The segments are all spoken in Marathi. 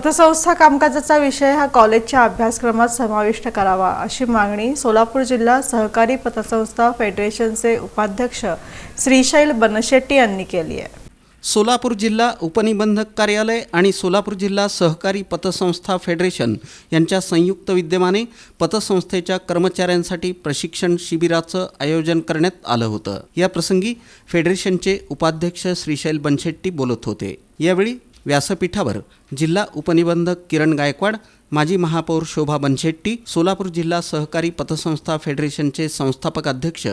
पतसंस्था कामकाजाचा विषय हा कॉलेजच्या अभ्यासक्रमात समाविष्ट करावा अशी मागणी सोलापूर जिल्हा सहकारी पतसंस्था फेडरेशनचे उपाध्यक्ष श्रीशैल बनशेट्टी यांनी केली आहे. सोलापूर जिल्हा उपनिबंधक कार्यालय आणि सोलापूर जिल्हा सहकारी पतसंस्था फेडरेशन यांच्या संयुक्त विद्यमाने पतसंस्थेच्या कर्मचाऱ्यांसाठी प्रशिक्षण शिबिराचं आयोजन करण्यात आलं होतं. या प्रसंगी फेडरेशनचे उपाध्यक्ष श्रीशैल बनशेट्टी बोलत होते. यावेळी व्यासपीठावर जिल्हा उपनिबंधक किरण गायकवाड माजी महापौर शोभा बनशेट्टी सोलापूर जिल्हा सहकारी पतसंस्था फेडरेशनचे संस्थापक अध्यक्ष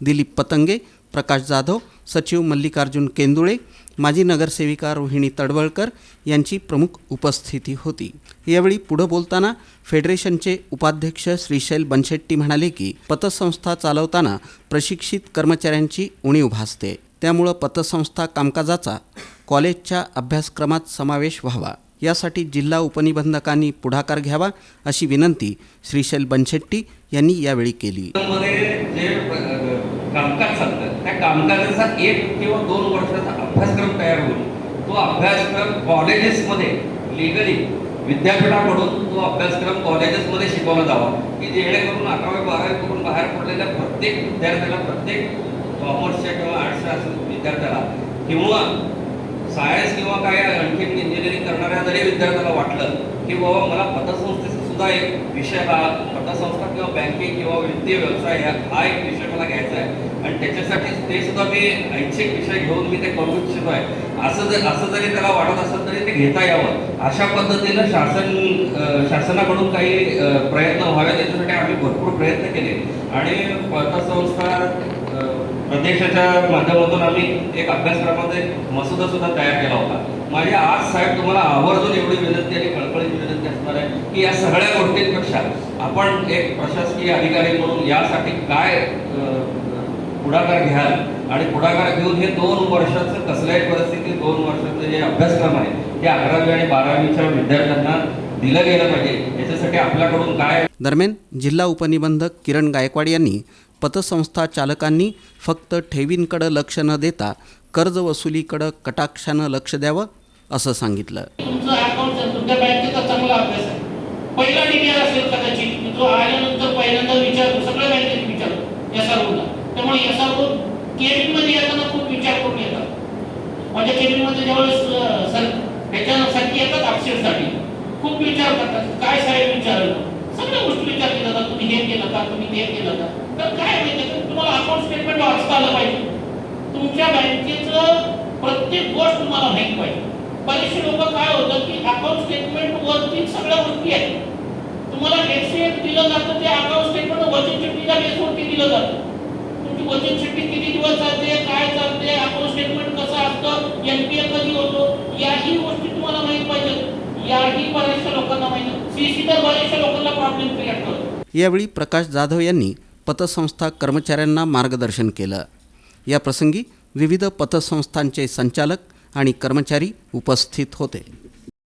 दिलीप पतंगे प्रकाश जाधव सचिव मल्लिकार्जुन केंदुळे माजी नगरसेविका रोहिणी तडवळकर यांची प्रमुख उपस्थिती होती. यावेळी पुढं बोलताना फेडरेशनचे उपाध्यक्ष श्रीशैल बनशेट्टी म्हणाले की पतसंस्था चालवताना प्रशिक्षित कर्मचाऱ्यांची उणीव भासते. त्यामुळं पतसंस्था कामकाजाचा कॉलेजच्या अभ्यासक्रमात समावेश व्हावा. यासाठी जिल्हा उपनिबंधकांनी पुढाकार घ्यावा अशी विनंती श्रीशैल बनशेट्टी यांनी यावेळी केली. कामकाज चालतं त्या कामकाजाचा एक किंवा दोन वर्षाचा अभ्यासक्रम तयार होऊन तो अभ्यासक्रम कॉलेजेसमध्ये लिगली विद्यापीठाकडून तो अभ्यासक्रम कॉलेजेसमध्ये शिकवला जावा. की जेणेकरून अकरावी बारावी करून बाहेर पडलेल्या प्रत्येक विद्यार्थ्याला प्रत्येक कॉमर्सच्या किंवा आर्ट्सच्या विद्यार्थ्याला किंवा सायन्स किंवा काय आणखी इंजिनिअरिंग करणाऱ्या जरी विद्यार्थ्याला वाटलं की बाबा मला पतसंस्थेचा सुद्धा एक विषय हा पतसंस्था किंवा बँकिंग किंवा वित्तीय व्यवसाय हा हा एक विषय मला घ्यायचा आहे. आणि त्याच्यासाठी ते सुद्धा मी ऐच्छिक विषय घेऊन मी ते करू इच्छितो आहे. असं जर असं जरी त्याला वाटत असेल तरी ते घेता यावं. अशा पद्धतीनं शासन शासनाकडून काही प्रयत्न व्हावेत याच्यासाठी आम्ही भरपूर प्रयत्न केले. आणि पतसंस्था प्रदेशाच्या माध्यमातून आम्ही एक अभ्यासक्रमाचा एक मसुदा सुद्धा तयार केला होता. माझी आज साहेब तुम्हाला आवर्जून एवढी विनंती आणि कळकळीची विनंती असणार आहे की या सगळ्या गोष्टींपेक्षा आपण एक प्रशासकीय अधिकारी म्हणून यासाठी काय पुढाकार घ्याल आणि पुढाकार घेऊन हे दोन वर्षाचं कसल्याही परिस्थितीत दोन वर्षाचं जे अभ्यासक्रम आहे ते अकरावी आणि बारावीच्या विद्यार्थ्यांना दिलं गेलं पाहिजे. याच्यासाठी आपल्याकडून काय दरम्यान जिल्हा उपनिबंधक किरण गायकवाड यांनी पतसंस्था चालकांनी फक्त ठेवींकडं लक्ष न देता कर्ज वसुलीकडं कटाक्षानं लक्ष द्यावं असं सांगितलं. पहिला असेल कदाचित तो आल्यानंतर पहिल्यांदा विचारतो सगळ्या विचारतो एस आर त्यामुळे एस आर येताना खूप विचार करून येतात. माझ्या केबिनमध्ये ज्यावेळेस येतात अक्षरसाठी खूप विचार करतात काय साहेब विचारलं? कुठल्या गोष्टी विचारल्या जातात तुम्ही हे केलं का तुम्ही ते केलं का? तर काय त्याच्यातून तुम्हाला अकाउंट स्टेटमेंट वाचता आलं पाहिजे. तुमच्या बँकेचं प्रत्येक गोष्ट तुम्हाला माहिती पाहिजे. बरेचसे लोक काय होतं की अकाउंट स्टेटमेंट वरती सगळ्या गोष्टी आहेत. तुम्हाला एकशे एक दिलं जातं ते अकाउंट स्टेटमेंट वचन चिठ्ठीच्या बेसवरती दिलं जातं. तुमची वचन चिठ्ठी किती दिवस चालते काय चालते अकाउंट स्टेटमेंट कसं असतं एनपीए कधी होतो याही गोष्टी तुम्हाला माहीत पाहिजेत. याही बऱ्याचशा लोकांना माहिती. सीसी तर बऱ्याचशा लोकांना यावेळी प्रकाश जाधव यांनी पतसंस्था कर्मचाऱ्यांना मार्गदर्शन केलं. या प्रसंगी विविध पतसंस्थांचे संचालक आणि कर्मचारी उपस्थित होते.